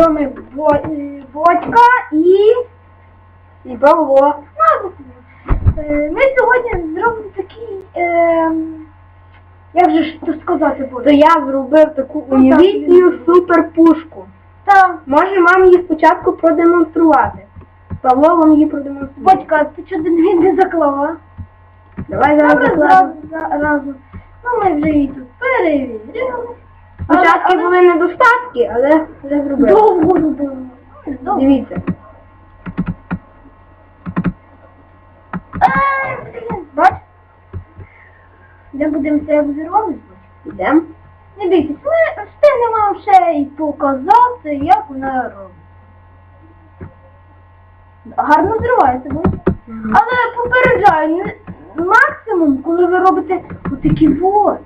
То ми Бо- Бодька і... І Павло. Е, Ми сьогодні зробимо такий... Е... Як же ж то сказати То я зробив таку Ну, уявітню так. суперпушку. Та, Може вам її спочатку продемонструвати. Павло вам її продемонструє. Бодька, ти чого не заклав, а? Давай зараз зразу. Ну, ми вже її тут перевірили. Спочатку були недостатки, але вже зробили. Довго робили. Довго. Дивіться. Бач? Де будемо це обзорвати? Йдемо. Не бійтесь, ми встигнемо вам ще й показати, як вона робить. Гарно зривається, бо. Але попереджаю, максимум, коли ви робите отакі вот,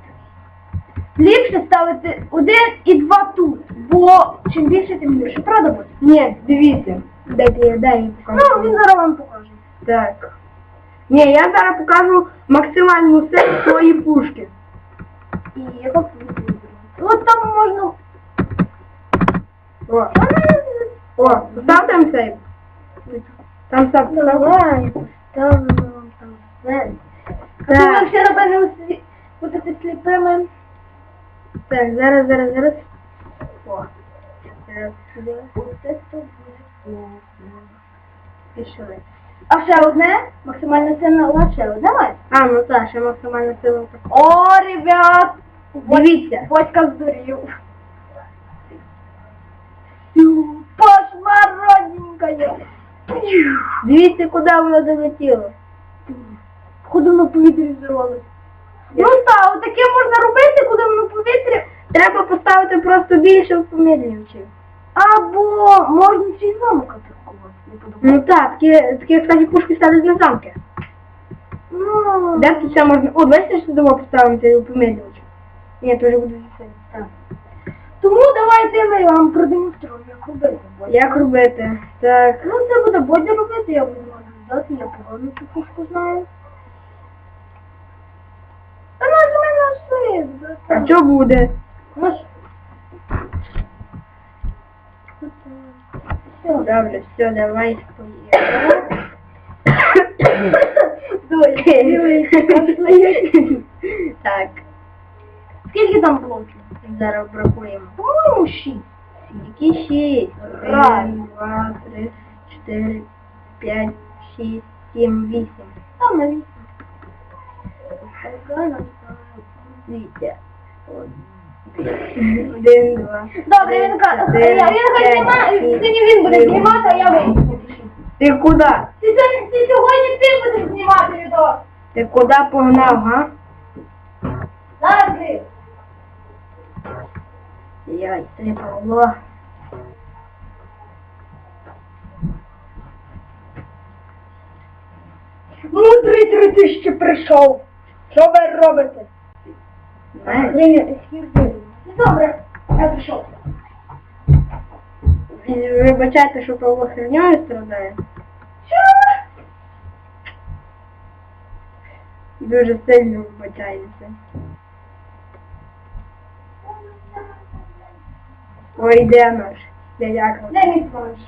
ліпше ставити один і два тут, бо чим більше, тим більше. Правда буде? Ні, дивіться. Дайте я дай їй покажу. Ну, він зараз вам покаже. Так. Ні, я зараз покажу максимальну силу своєї пушки. І яка буде? От там можна. О, о, став там сейф. Там став. Давай, вам там все. Так. Ми ще робили усі бути сліпими. Так, зараз, зараз, зараз. О. Пішли. А ще одне? Максимальна удар ще одне має? А, ну так, ще максимальна сила. О, ребят! Дивіться. Батька здурів. Пошла родненькая. Дивіться, куди воно долетіло. Ходу на повітрі зірвалося. Ну так, отаке можна робити, коли воно в повітрі. Треба поставити просто більше помірнівчів. Або можна ще й замок атакувати. не подобається. Ну так, такі, такі, кстати, пушки ставлять на замки. Ну, Де тут ще можна... О, бачите, що дома поставити помірнівчів? Ні, то вже буде все. Так. Тому давайте ми вам продемонструємо, як робити. Як робити? Так. Ну, це буде Бодя робити, я буду здати, я погано цю кушку знаю. на все. А що буде? Наш... Все. Добре, все, давай поїхали. Так, Скільки там блоків? зараз врахуємо. По-моєму, шість. Які шість? Раз. Один, два, три, чотири, п'ять, шість, сім, вісім. Там на вісім. Дивіться. Один, два. Добре, він каже, хай п'ять, знімає, сьогодні він буде знімати, а я вийду. Ти куди? Ти сьогодні, ти сьогодні ти будеш знімати відео. Ти куди погнав, га? Зараз ти. Яй, ти Павло. Мудрий три тисячі прийшов. Що ви робите? Знаєш? Прийняти хір Добре, я прийшов. Вибачайте, що Павло херньою страдає. Дуже сильно вибачається. Ой, де наш? Дядяка. Де мій планш?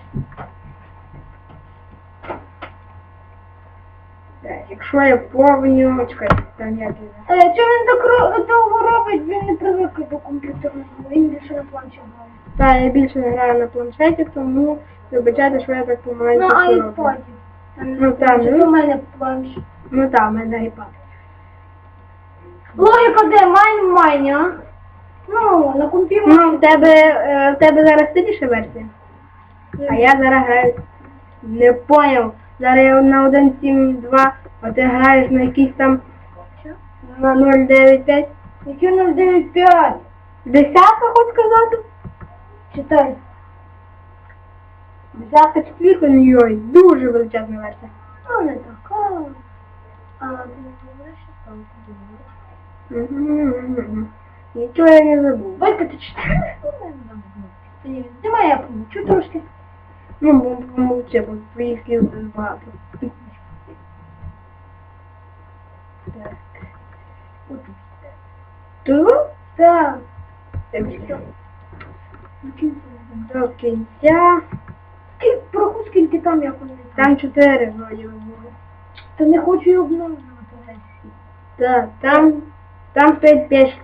Так, Якщо я повню, чекайте, там як я. Е, Чому він так довго робить? Він не привик до комп'ютерного, він більше на планші грає. Так, я більше не граю на планшеті, тому вибачайте, що я так помаленьку На айпаді. Ну там, ну, у мене планш? ну там, в мене iPad. Логіка де? Майн майн, а? Ну, на комп'ютері. Ну, в тебе, е, в тебе зараз сильніша версія. А я зараз граю. Не поняв. Зараз я на 1.7.2, а ти граєш на якийсь там на 0.9.5. Які 095? Десятка, хоч сказати? Читай. Десятка четвірка, ну йой, дуже величезна версія. Ну, не така. А, ти не говориш, що там говориш? Нічого я не забув. Батька, ти читаєш? Ти Знімай, я помічу трошки. Ну, бо помовчи, бо твоїх слів дуже багато. Кінці не до кінця. Скільки там як вони там. Чотири вроді. Та не хочу і обновлювати. Так, там, там п'ять п'ять.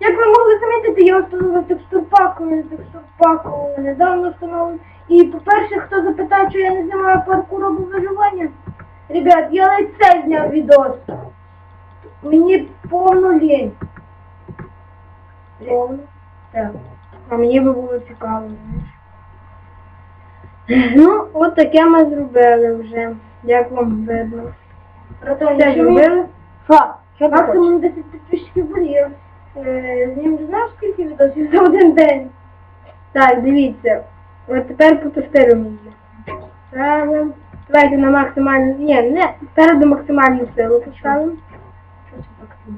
Як ви могли замітити, я встановив текстурпак, е, текстурпак е, недавно встановив. І по-перше, хто запитає, чи я не знімаю паркур або виживання, ребят, я навіть це зняв відос. Мені повно лінь. Повно? Так. А мені би було цікаво, знаєш. Ну, от таке ми зробили вже. Як вам видно. Братан, Все зробили? Що? Що ти хочеш? Максимум 10 підписчиків е, з ним знаєш скільки відосів за один день? Так, дивіться. От тепер потестируємо її. Ставимо. Давайте на максимальну. Ні, не. Перед максимальну силу поставимо.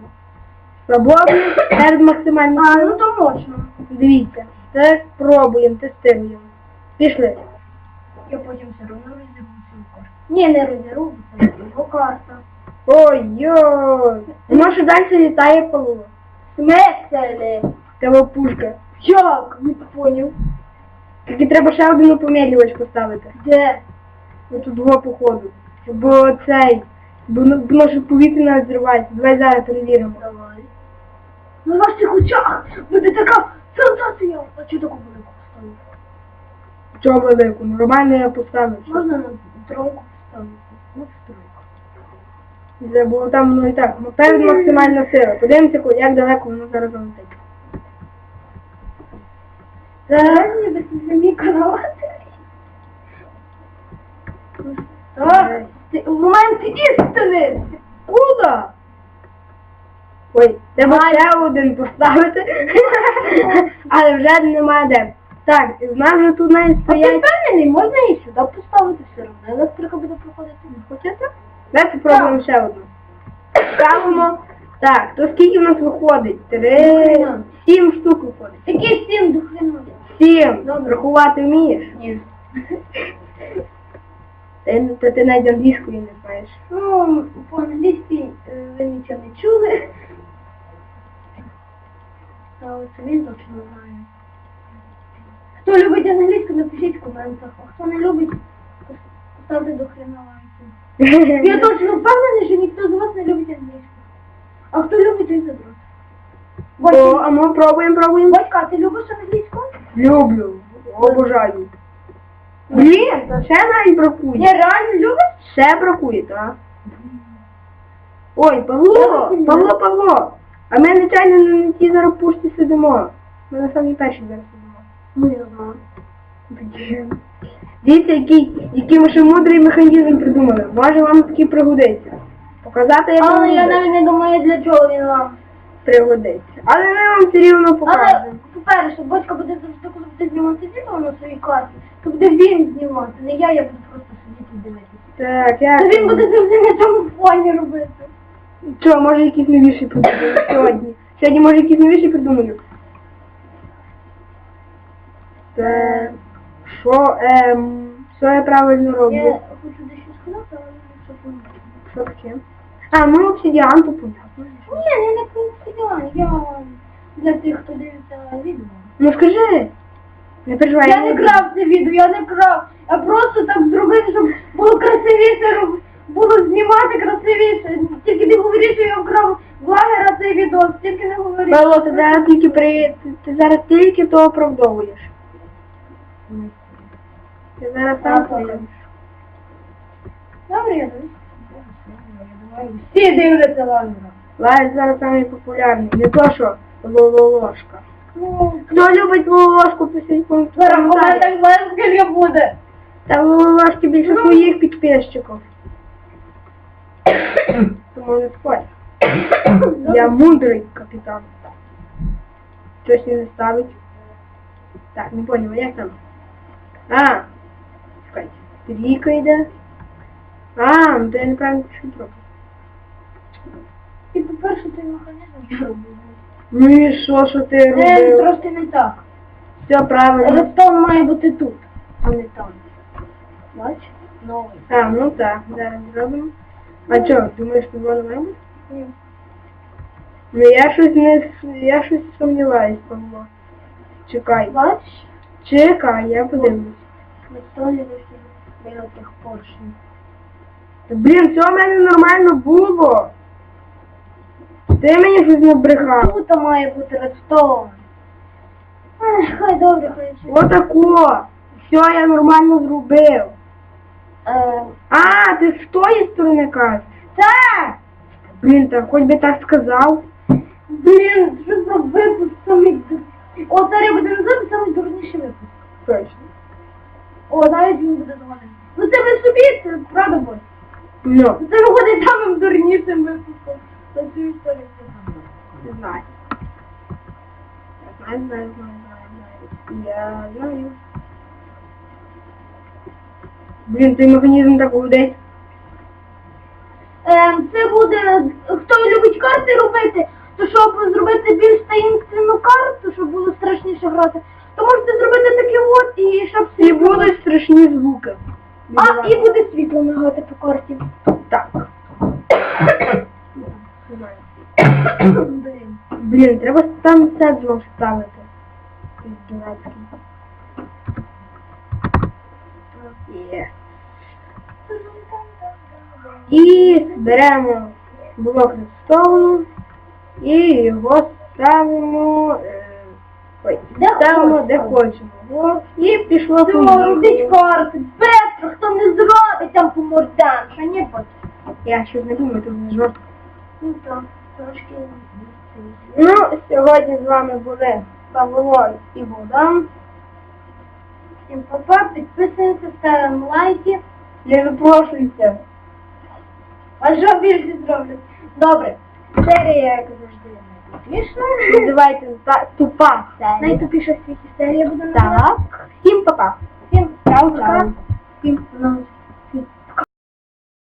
Це? Свободно. Перед максимальну А, ну то можна. Дивіться. Так, пробуємо, тестуємо. Пішли. Я потім все одно розірву цю карту. Ні, не розірву, бо це його карта. Ой-йой. Воно ще далі літає поло. Смеселе. Того пушка. Як? Не поняв. Тільки треба ще один помірювач поставити. Де? Отут два походу. Бо цей. Бо воно воно ще повітря навіть зривається. Давай зараз перевіримо. Давай. На ваших очах буде така сенсація. А чого таку велику поставити? Чого велику? Нормально я поставив. Можна на тройку поставити? Ну, в тройку. Було там воно і так. Ну, перед максимальна сила. Подивимося, як далеко воно зараз летить. Зараз ніби це мій канал. В момент істини. Куда? Ой, треба ще один поставити. Але вже немає де. Так, в нас вже тут навіть А ти стоять. впевнений, можна і сюди поставити все одно. Електрика буде проходити. Не хочете? Давайте спробуємо ще одну. Ставимо. Так, то скільки в нас виходить? Три. Сім штук виходить. Який стін до хрена? Сім. Рахувати вмієш? Ні. Ти, то ти навіть англійської не знаєш. Ну, по-англійськи е, ви нічого не чули. А ось він точно знає. Хто любить англійську, напишіть в коментах. А хто не любить, пос- поставте до хрена лайки. Я точно впевнений, що ніхто з вас не любить англійську. А хто любить, той задрот. О, а ми пробуємо, пробуємо. батька, ти любиш англійську? Люблю. Обожаю. Блін, та ще навіть бракує. Ні, реально любиш? Ще бракує, так? Ой, Павло, Павло, Павло. А ми нечайно на тій зараз пушті сидимо. Ми на самій першій зараз сидимо. Ну, я знаю. Дивіться, який, який ми ще мудрий механізм придумали. Може вам такий пригодиться. Показати, як Але я навіть не думаю, для чого він вам. Пригодиться. Але ми вам все рівно Але, покажемо. по-перше, батько буде завжди, коли буде знімати відео на своїй карті, то буде він знімати, не я, я буду просто сидіти і дивитися. Так, як? То він буде завжди на цьому фоні робити. Що, може якісь новіші придумаю сьогодні? Сьогодні може якісь новіші придумаю. Так, що, ем, що я правильно роблю? Я хочу дещо сказати, але не все. Що таке? А, ну обсидіан понятно. Ні, я не конфідіан, я для тих, хто дивиться відео. Ну скажи. Не переживай. Я не крав це відео, я не крав. Я просто так зробив, щоб було красивіше, було знімати красивіше. Тільки не говори, що я вкрав блогера цей відео, тільки не говори. Павло, ти зараз тільки при... Ти, зараз тільки то оправдовуєш. Ти зараз Так. Добре, я. Всі дивляться лагера. Лайк зараз самий популярний. Не то що лолошка. Ну, Хто любить лолошку, пишіть коментарі. коментах знаєш, скільки буде. Та лолошки більше своїх підписчиків. Тому не спорь. Я мудрий капітан. Щось не ставить. Так, не поняла, як там? А, чекайте. Трійка йде. А, ну то я неправильно пишу трохи. І по-перше, той механізм я робив. Ну і що, що ти Це робив? трошки не так. Все правильно. Редстон має бути тут, а не там. Бач? Новий. А, ну так, зараз зробимо. А що, думаєш, що воно має? Ні. Ну я щось не с- я щось сумніваюсь, Павло. Чекай. Бач? Чекай, я подивлюсь. Висить біля тих поршнів. Та, Блін, все в мене нормально було. Ти мені щось не брехав. Тут має бути редстоун. Хай добре, хай ще. Отако. Все, я нормально зробив. Е, А, ти з тої сторони кажеш? Так! Блін, так хоч би так сказав. Блін, що за випуск самий дур... О, зараз буде назад самий дурніший випуск. Точно. О, навіть він буде згоден. Ну це ви собі, це правда буде. Ну, Це виходить самим дурнішим випуском. За цю історію. не знаю. Я знаю, знаю, знаю, знаю, знаю. Я знаю. Блін, цей механізм так гудить. Ем, це буде, хто любить карти робити, то щоб зробити більш таїнственну карту, щоб було страшніше грати, то можете зробити таке от і щоб І будуть страшні звуки. А, і буде світло мигати по карті. Так. Блін. Блін, треба там це знов ставити. Дурацький. Є. І беремо блок столу і його ставимо. е, Ой, Де ставимо де хочемо. О, І пішло Все, карти, быстро, хто не зробить там по мордам, що не. Я щось не думаю, тут не жорстко. Ну так, трошки. Ну, сьогодні з вами були Павло і Богдан. Всім папа, підписуємося, ставимо лайки. Не запрошуйте. А що більше зроблять? Добре. Серія, як завжди, найкрутіша. Називайте тупа серія. Найтупіша в світі серія буде. Так. Всім пока. Всім Чао, пока. чао. Всім